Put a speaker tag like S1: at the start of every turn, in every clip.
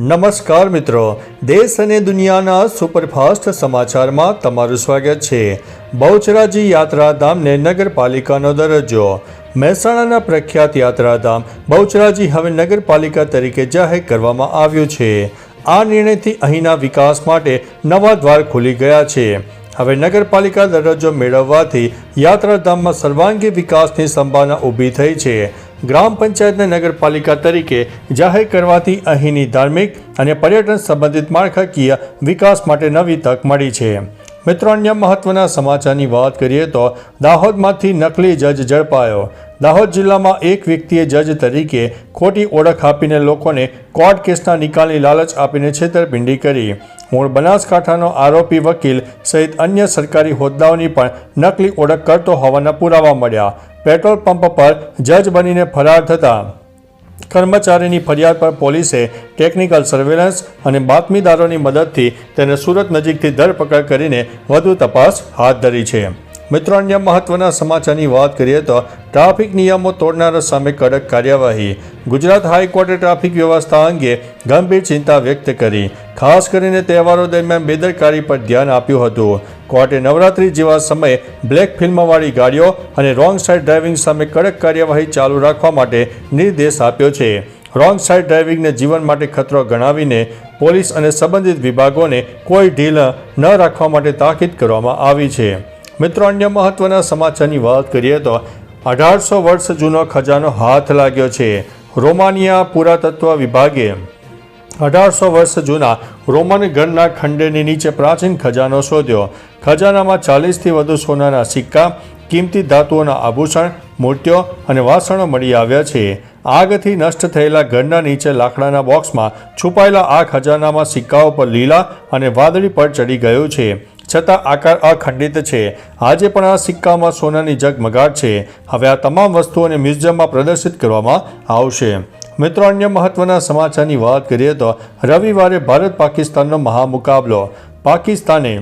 S1: નમસ્કાર મિત્રો, દેશ અને દુનિયાના સુપરફાસ્ટ સમાચારમાં તમારું સ્વાગત છે. બહુચરાજી યાત્રાધામને નગરપાલિકાનો દરજ્જો. મહેસાણાના પ્રખ્યાત યાત્રાધામ બહુચરાજી હવે નગરપાલિકા તરીકે જાહેર કરવામાં આવ્યું છે. આ નિર્ણયથી અહીંના વિકાસ માટે નવા દ્વાર ખુલી ગયા છે. હવે નગરપાલિકા દરજ્જો મેળવવાથી યાત્રાધામમાં સર્વાંગી વિકાસની સંભાવના ઊભી થઈ છે. ગ્રામ પંચાયતને નગરપાલિકા તરીકે જાહેર કરવાથી અહીંની ધાર્મિક અને પર્યટન સંબંધિત માળખાકીય વિકાસ માટે નવી તક મળી છે. મિત્રો, અન્ય મહત્વના સમાચારની વાત કરીએ તો દાહોદમાંથી નકલી જજ ઝડપાયો. દાહોદ જિલ્લામાં એક વ્યક્તિએ જજ તરીકે ખોટી ઓળખ આપીને લોકોને કોર્ટ કેસના નિકાલની લાલચ આપીને છેતરપિંડી કરી. મૂળ બનાસકાંઠાનો આરોપી વકીલ સહિત અન્ય સરકારી હોદ્દાઓની પણ નકલી ઓળખ કરતો હોવાના પુરાવા મળ્યા. પેટ્રોલ પંપ પર જજ બનીને ફરાર થતા કર્મચારીની ફરિયાદ પર પોલીસે ટેકનિકલ સર્વેલન્સ અને બાતમીદારોની મદદથી તેને સુરત નજીકથી ધરપકડ કરીને વધુ તપાસ હાથ ધરી છે. મિત્રો, અન્ય મહત્વના સમાચારની વાત કરીએ તો ટ્રાફિક નિયમો તોડનારા સામે કડક કાર્યવાહી. ગુજરાત હાઈકોર્ટે ટ્રાફિક વ્યવસ્થા અંગે ગંભીર ચિંતા વ્યક્ત કરી. ખાસ કરીને તહેવારો દરમિયાન બેદરકારી પર ધ્યાન આપ્યું હતું. કોર્ટે નવરાત્રી જેવા સમયે બ્લેક ફિલ્મવાળી ગાડીઓ અને રોંગ સાઇડ ડ્રાઇવિંગ સામે કડક કાર્યવાહી ચાલુ રાખવા માટે નિર્દેશ આપ્યો છે. રોંગ સાઇડ ડ્રાઇવિંગને જીવન માટે ખતરો ગણાવીને પોલીસ અને સંબંધિત વિભાગોને કોઈ ઢીલ ન રાખવા માટે તાકીદ કરવામાં આવી છે. મિત્રો, અન્ય મહત્વના સમાચારની વાત કરીએ તો અઢારસો વર્ષ જૂનો ખજાનો હાથ લાગ્યો છે. રોમાનિયા પુરાતત્વ વિભાગે અઢારસો વર્ષ જૂના રોમન ગણના ખંડેની નીચે પ્રાચીન ખજાનો શોધ્યો. ખજાનામાં ચાલીસથી વધુ સોનાના સિક્કા, કિંમતી ધાતુઓના આભૂષણ, મૂર્તિઓ અને વાસણો મળી આવ્યા છે. આગથી નષ્ટ થયેલા ઘરના નીચે લાકડાના બોક્સમાં છુપાયેલા આ ખજાનામાં સિક્કાઓ પર લીલા અને વાદળી પર ચડી ગયું છે. છતાં આકાર અખંડિત છે. આજે પણ આ સિક્કામાં સોનાની ઝગમગાટ છે. હવે આ તમામ વસ્તુઓને મ્યુઝિયમમાં પ્રદર્શિત કરવામાં આવશે. મિત્રો, અન્ય મહત્વના સમાચારની વાત કરીએ તો રવિવારે ભારત પાકિસ્તાનનો મહામુકાબલો. પાકિસ્તાને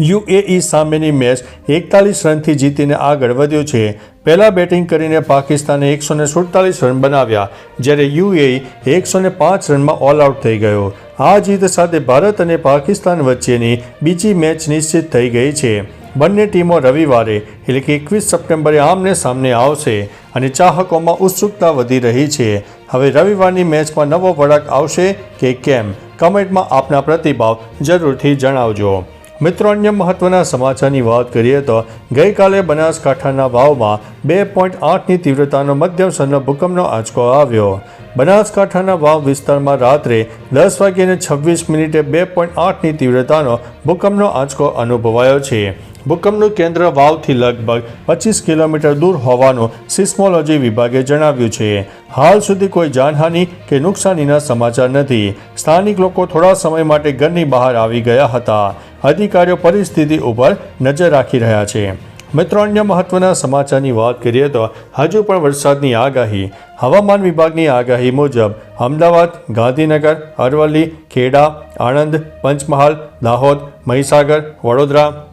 S1: યુએઈ સામેની મેચ એકતાલીસ રનથી જીતીને આગળ વધ્યો છે. પહેલાં બેટિંગ કરીને પાકિસ્તાને એકસો ને સુડતાલીસ રન બનાવ્યા, જ્યારે યુએઈ એકસો ને પાંચ રનમાં ઓલ આઉટ થઈ ગયો. આ જીત સાથે ભારત અને પાકિસ્તાન વચ્ચેની બીજી મેચ નિશ્ચિત થઈ ગઈ છે. બંને ટીમો રવિવારે, એટલે કે એકવીસ સપ્ટેમ્બરે આમને સામને આવશે અને ચાહકોમાં ઉત્સુકતા વધી રહી છે. હવે રવિવારની મેચમાં નવો વળાક આવશે કે કેમ? કમેન્ટમાં આપના પ્રતિભાવ જરૂરથી જણાવજો. મિત્રો, અન્ય મહત્વના સમાચારની વાત કરીએ તો ગઈકાલે બનાસકાંઠાના વાવમાં બે પોઈન્ટ આઠની તીવ્રતાનો મધ્યમ સરનો ભૂકંપનો આંચકો આવ્યો. બનાસકાંઠાના વાવ વિસ્તારમાં રાત્રે દસ વાગ્યાને છવ્વીસ મિનિટે બે પોઈન્ટ આઠની તીવ્રતાનો ભૂકંપનો આંચકો અનુભવાયો છે. ભૂકંપનું કેન્દ્ર વાવથી લગભગ પચીસ કિલોમીટર દૂર હોવાનું સિસ્મોલોજી વિભાગે જણાવ્યું છે. હાલ સુધી કોઈ જાનહાનિ કે નુકસાનીના સમાચાર નથી. સ્થાનિક લોકો થોડા સમય માટે ઘરની બહાર આવી ગયા હતા. અધિકારીઓ પરિસ્થિતિ ઉપર નજર રાખી રહ્યા છે. મિત્રો, અન્ય મહત્વના સમાચારની વાત કરીએ તો હજુ પણ વરસાદની આગાહી. હવામાન વિભાગની આગાહી મુજબ અમદાવાદ, ગાંધીનગર, અરવલ્લી, ખેડા, આણંદ, પંચમહાલ, દાહોદ, મહીસાગર, વડોદરા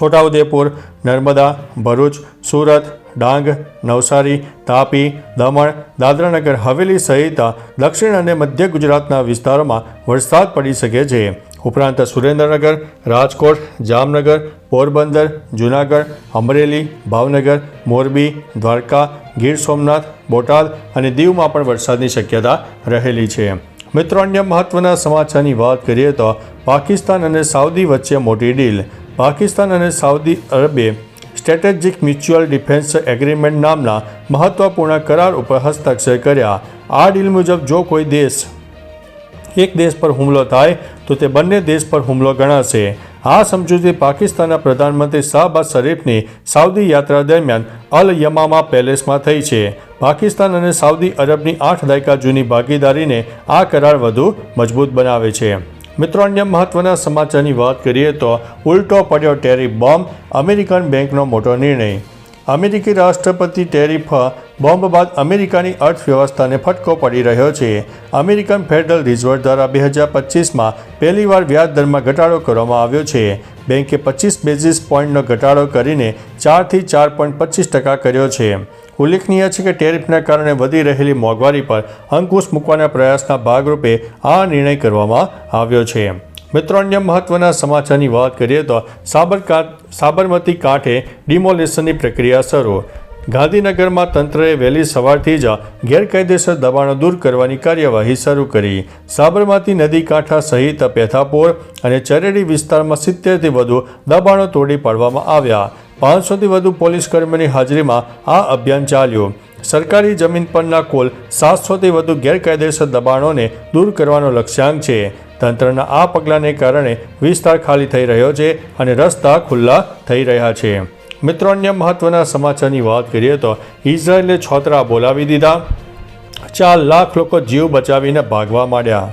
S1: છોટાઉદેપુર, નર્મદા, ભરૂચ, સુરત, ડાંગ, નવસારી, તાપી, દમણ, દાદરાનગર, હવેલી સહિત દક્ષિણ અને મધ્ય ગુજરાતના વિસ્તારોમાં વરસાદ પડી શકે છે. ઉપરાંત સુરેન્દ્રનગર, રાજકોટ, જામનગર, પોરબંદર, જૂનાગઢ, અમરેલી, ભાવનગર, મોરબી, દ્વારકા, ગીર સોમનાથ, બોટાદ અને દીવમાં પણ વરસાદની શક્યતા રહેલી છે. મિત્રો, અન્ય મહત્વના સમાચારની વાત કરીએ તો પાકિસ્તાન અને સાઉદી વચ્ચે મોટી ડીલ. પાકિસ્તાન અને સાઉદી અરબે સ્ટ્રેટેજિક મ્યુચ્યુઅલ ડિફેન્સ એગ્રીમેન્ટ નામના મહત્વપૂર્ણ કરાર ઉપર હસ્તાક્ષર કર્યા. આ ડીલ મુજબ જો કોઈ દેશ એક દેશ પર હુમલો થાય, તો તે બંને દેશ પર હુમલો ગણાશે. આ સમજૂતી પાકિસ્તાનના પ્રધાનમંત્રી શાહબાઝ શરીફની સાઉદી યાત્રા દરમિયાન અલ યમામા પેલેસમાં થઈ છે. પાકિસ્તાન અને સાઉદી અરબની આઠ દાયકા જૂની ભાગીદારીને આ કરાર વધુ મજબૂત બનાવે છે. મિત્રો, અન્ય મહત્વના સમાચારની વાત કરીએ તો ઉલટો પડ્યો ટેરિફ બોમ્બ, અમેરિકન બેંકનો મોટો નિર્ણય. અમેરિકી રાષ્ટ્રપતિ ટેરિફ બોમ્બ બાદ અમેરિકાની અર્થવ્યવસ્થાને ફટકો પડી રહ્યો છે. અમેરિકન ફેડરલ રિઝર્વ દ્વારા બે હજાર પચીસમાં પહેલીવાર વ્યાજ દરમાં ઘટાડો કરવામાં આવ્યો છે. બેંકે પચીસ બેઝિસ પોઈન્ટનો ઘટાડો કરીને ચારથી ચાર પોઈન્ટ પચીસ ટકા કર્યો છે. ઉલ્લેખનીય છે કે ટેરિફના કારણે વધી રહેલી મોંઘવારી પર અંકુશ મૂકવાના પ્રયાસના ભાગરૂપે આ નિર્ણય કરવામાં આવ્યો છે. મિત્રો, અન્ય મહત્વના સમાચારની વાત કરીએ તો સાબરકા, સાબરમતી કાંઠે ડિમોલેશનની પ્રક્રિયા શરૂ. ગાંધીનગરમાં તંત્રએ વહેલી સવારથી જ ગેરકાયદેસર દબાણો દૂર કરવાની કાર્યવાહી શરૂ કરી. સાબરમતી નદી કાંઠા સહિત પેથાપોર અને ચરેડી વિસ્તારમાં સિત્તેરથી વધુ દબાણો તોડી પાડવામાં આવ્યા. પાંચસોથી વધુ પોલીસ કર્મીઓની હાજરીમાં આ અભિયાન ચાલ્યું. સરકારી જમીન પરના કુલ સાતસોથી વધુ ગેરકાયદેસર દબાણોને દૂર કરવાનો લક્ષ્યાંક છે. તંત્રના આ પગલાંને કારણે વિસ્તાર ખાલી થઈ રહ્યો છે અને રસ્તા ખુલ્લા થઈ રહ્યા છે. મિત્રો, અન્ય મહત્વના સમાચારની વાત કરીએ તો ઇઝરાયેલે છોતરા બોલાવી દીધા. ચાર લાખ લોકો જીવ બચાવીને ભાગવા માંડ્યા.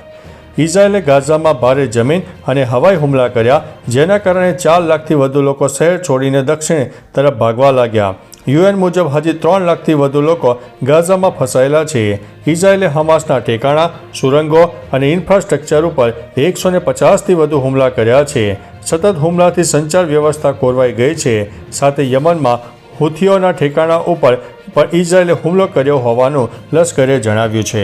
S1: ઇઝરાયેલે ગાઝામાં ભારે જમીન અને હવાઈ હુમલા કર્યા, જેના કારણે ચાર લાખથી વધુ લોકો શહેર છોડીને દક્ષિણ તરફ ભાગવા લાગ્યા. યુએન મુજબ હજી ત્રણ લાખથી વધુ લોકો ગાઝામાં ફસાયેલા છે. ઇઝરાયેલે હમાસના ઠેકાણા, સુરંગો અને ઇન્ફ્રાસ્ટ્રક્ચર ઉપર એકસો ને પચાસથી વધુ હુમલા કર્યા છે. સતત હુમલાથી સંચાર વ્યવસ્થા ખોરવાઈ ગઈ છે. સાથે યમનમાં હુથીઓના ઠેકાણા ઉપર પણ ઇઝરાયેલે હુમલો કર્યો હોવાનું લશ્કરે જણાવ્યું છે.